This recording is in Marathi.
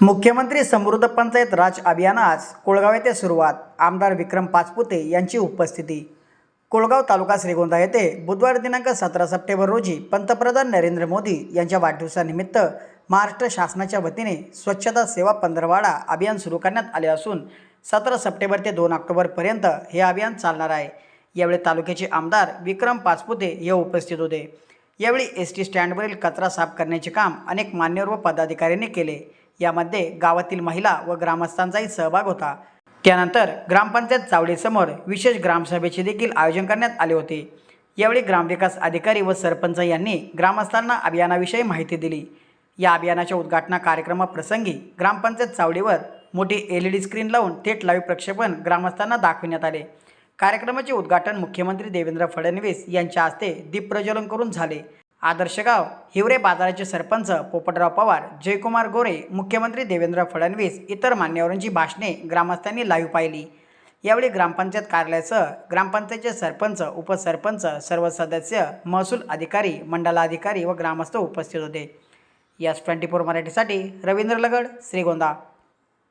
मुख्यमंत्री समृद्ध पंचायत राज अभियान आज कोळगाव येथे सुरुवात. आमदार विक्रम पाचपुते यांची उपस्थिती. कोळगाव तालुका श्रीगोंदा येथे बुधवार दिनांक सतरा सप्टेंबर रोजी पंतप्रधान नरेंद्र मोदी यांच्या वाढदिवसानिमित्त महाराष्ट्र शासनाच्या वतीने स्वच्छता सेवा पंधरवाडा अभियान सुरू करण्यात आले असून सतरा सप्टेंबर ते दोन ऑक्टोबरपर्यंत हे अभियान चालणार आहे. यावेळी तालुक्याचे आमदार विक्रम पाचपुते हे उपस्थित होते. यावेळी एस टी स्टँडवरील कचरा साफ करण्याचे काम अनेक मान्यवर व पदाधिकाऱ्यांनी केले. यामध्ये गावातील महिला व ग्रामस्थांचाही सहभाग होता. त्यानंतर ग्रामपंचायत चावडीसमोर विशेष ग्रामसभेचे देखील आयोजन करण्यात आले होते. यावेळी ग्रामविकास अधिकारी व सरपंच यांनी ग्रामस्थांना अभियानाविषयी माहिती दिली. या अभियानाच्या उद्घाटना कार्यक्रमाप्रसंगी ग्रामपंचायत चावडीवर मोठी एल ई डी स्क्रीन लावून थेट लाईव्ह प्रक्षेपण ग्रामस्थांना दाखविण्यात आले. कार्यक्रमाचे उद्घाटन मुख्यमंत्री देवेंद्र फडणवीस यांच्या हस्ते दीपप्रज्वलन करून झाले. आदर्शगाव हिवरे बाजाराचे सरपंच पोपटराव पवार जयकुमार गोरे मुख्यमंत्री देवेंद्र फडणवीस इतर मान्यवरांची भाषणे ग्रामस्थांनी लाईव्ह पाहिली. यावेळी ग्रामपंचायत कार्यालयासह ग्रामपंचायतचे सरपंच उपसरपंच सर्व सदस्य महसूल अधिकारी मंडलाधिकारी व ग्रामस्थ उपस्थित होते. यस ट्वेंटी फोर मराठीसाठी रवींद्र लगड श्रीगोंदा.